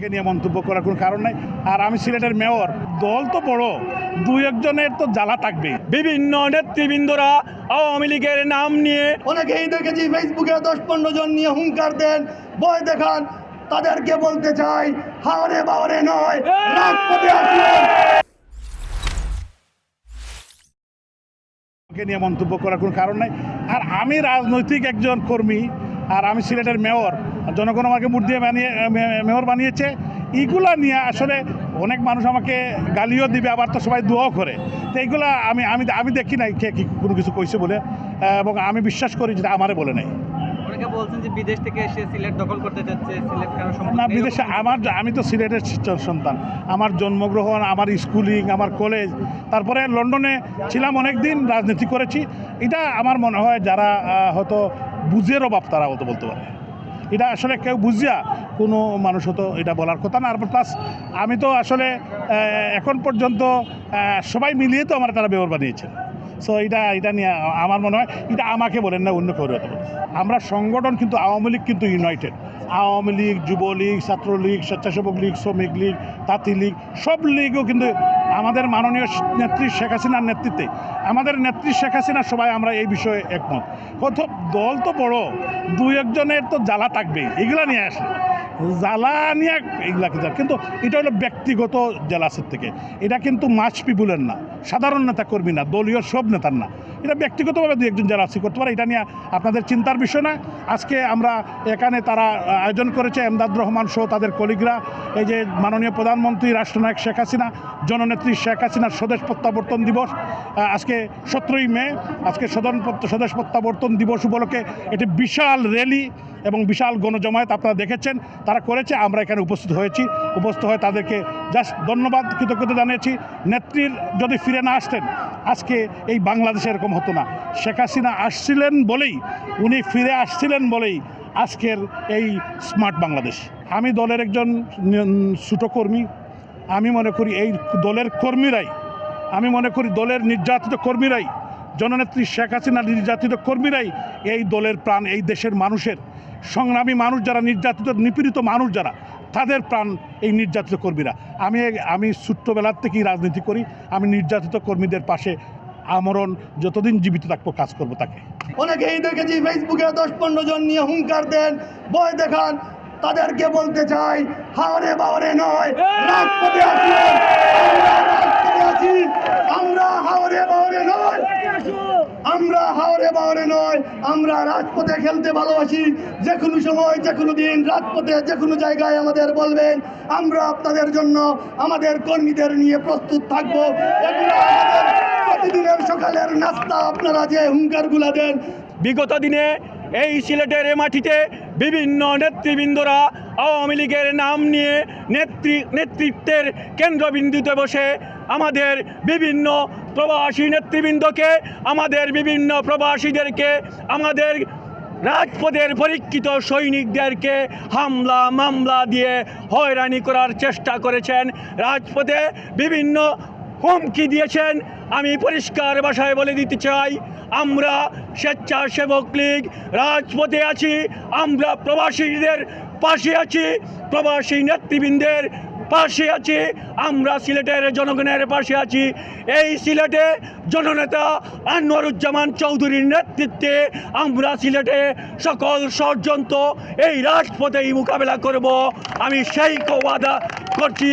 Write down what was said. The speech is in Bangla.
কে নিয়ে মন্তব্য করার কোনো কারণ নাই। আর আমি সিলেটের মেয়র দল তো বড় দুই একজনের তো জ্বালা থাকবে বিভিন্ন নেতৃবৃন্দরা আওয়ামী লীগের নাম নিয়ে অনেকেই দেখেছি ফেসবুকে দশ পনেরো জন নিয়ে হুঙ্কার দেন বয় দেখান। তাদেরকে বলতে চাই হাওরে বাওরে নয় রাজপথে আসুন। কে নিয়ে মন্তব্য করার কোনো কারণ নাই। আর আমি রাজনৈতিক একজন কর্মী আর আমি সিলেটের মেয়র জনগণ আমাকে মুখ দিয়ে বানিয়ে মেয়র বানিয়েছে। এইগুলা নিয়ে আসলে অনেক মানুষ আমাকে গালিও দিবে আবার তো সবাই দোয়াও করে। তো এইগুলা আমি আমি আমি দেখি নাই কে কি কোনো কিছু কইছে বলে এবং আমি বিশ্বাস করি যেটা আমারে বলে নাই। অনেকে বলছেন যে বিদেশ থেকে এসে সিলেট দখল করতে চাচ্ছে সিলেট কারও না নেই। বিদেশে আমার আমি তো সিলেটের সন্তান। আমার জন্মগ্রহণ আমার স্কুলিং আমার কলেজ তারপরে লন্ডনে ছিলাম অনেক দিন রাজনীতি করেছি। এটা আমার মনে হয় যারা হয়তো বুঝের অভাব তারা হয়তো বলতে পারে। এটা আসলে কেউ বুঝিয়া কোনো মানুষ হতো এটা বলার কথা না। আর প্লাস আমি তো আসলে এখন পর্যন্ত সবাই মিলিয়ে তো আমার তারা ব্যবহার বানিয়েছেন। সো এটা এটা নিয়ে আমার মনে হয় এটা আমাকে বলেন না, অন্য কেউ আমরা সংগঠন কিন্তু আওয়ামী লীগ কিন্তু United Awami League, Jubo League, Chhatra League, Swechchhasebak League, Sramik League, তাঁতি লীগ, সব লীগও কিন্তু আমাদের মাননীয় নেত্রী শেখ হাসিনার নেতৃত্বে। আমাদের নেত্রী শেখ হাসিনা, সবাই আমরা এই বিষয়ে একমত। কত দল তো বড়, দুই একজনের তো জ্বালা থাকবে এগুলা নিয়ে আসে জ্বালা নিয়ে এগুলা কিন্তু কিন্তু এটা হলো ব্যক্তিগত জেলাসের থেকে। এটা কিন্তু মাছ পিপুলের না, সাধারণ নেতা কর্মী না, দলীয় সব নেতার না। এটা ব্যক্তিগতভাবে দু একজন জেলাসি করতে পারে, এটা নিয়ে আপনাদের চিন্তার বিষয় না। আজকে আমরা এখানে তারা আয়োজন করেছে এমদাদ রহমান সহ তাদের কলিগরা, এই যে মাননীয় প্রধানমন্ত্রী রাষ্ট্রনায়ক শেখ হাসিনা, জননেত্রী শেখ হাসিনার স্বদেশ প্রত্যাবর্তন দিবস আজকে সতেরোই মে, আজকে সদন স্বদেশ প্রত্যাবর্তন দিবস উপলক্ষে একটি বিশাল র্যালি এবং বিশাল গণজমায়েত আপনারা দেখেছেন। তারা করেছে, আমরা এখানে উপস্থিত হয়েছি, উপস্থিত হয়ে তাদেরকে জাস্ট ধন্যবাদ, কৃতজ্ঞতা জানিয়েছি। নেত্রীর যদি ফিরে না আসতেন, আজকে এই বাংলাদেশে এরকম হতো না। শেখ হাসিনা আসছিলেন বলেই, উনি ফিরে আসছিলেন বলেই আজকের এই স্মার্ট বাংলাদেশ। আমি দলের একজন ছোট কর্মী। আমি মনে করি এই দলের কর্মীরাই, আমি মনে করি দলের নির্যাতিত কর্মীরাই, জননেত্রী শেখ হাসিনা নির্যাতিত কর্মীরাই এই দলের প্রাণ, এই দেশের মানুষের সংগ্রামী মানুষ যারা, নির্যাতিত, নিপীড়িত মানুষ যারা, তাদের প্রাণ এই নির্যাতিত কর্মীরা। আমি আমি ছোট্টবেলার থেকেই রাজনীতি করি। আমি নির্যাতিত কর্মীদের পাশে আমরণ, যতদিন জীবিত থাকব, কাজ করব তাকে। অনেকেই দেখেছি ফেসবুকে দশ পনেরো জন নিয়ে হুঙ্কার দেন, ভয় দেখান। তাদেরকে বলতে চাই, হাওরে বাওরে নয়, রাজপথে আমরা রাজপথে আছি আমরা হাওরে বাওরে নয় আমরা হাওরে বাওরে নয় আমরা রাজপথে খেলতে ভালোবাসি। যে কোনো সময় যে কোনো দিন রাজপথে যে কোনো জায়গায় আমাদের বলবেন, আমরা আপনাদের জন্য আমাদের কর্মীদের নিয়ে প্রস্তুত থাকব। প্রতিদিনের সকালের নাস্তা। আপনারা যে হুঙ্কারগুলা দেন, বিগত দিনে এই সিলেটের এ মাটিতে বিভিন্ন নেতৃবৃন্দরা আওয়ামী লীগের নাম নিয়ে নেতৃ নেতৃত্বের কেন্দ্রবিন্দুতে বসে আমাদের বিভিন্ন প্রবাসী নেতৃবৃন্দকে, আমাদের বিভিন্ন প্রবাসীদেরকে, আমাদের রাজপথের পরীক্ষিত সৈনিকদেরকে হামলা, মামলা দিয়ে হয়রানি করার চেষ্টা করেছেন। রাজপথে বিভিন্ন হুমকি দিয়েছেন। আমি পরিষ্কার ভাষায় বলে দিতে চাই, আমরা স্বেচ্ছাসেবক লীগ রাজপথে আছি, আমরা প্রবাসীদের পাশে আছি, প্রবাসী নেতৃবৃন্দের পাশে আছি, আমরা সিলেটের জনগণের পাশে আছি। এই সিলেটে জননেতা আনোয়ারুজ্জামান চৌধুরীর নেতৃত্বে আমরা সিলেটে সকল ষড়যন্ত্র এই রাজপথেই মোকাবেলা করব। আমি সেই ওয়াদা করছি।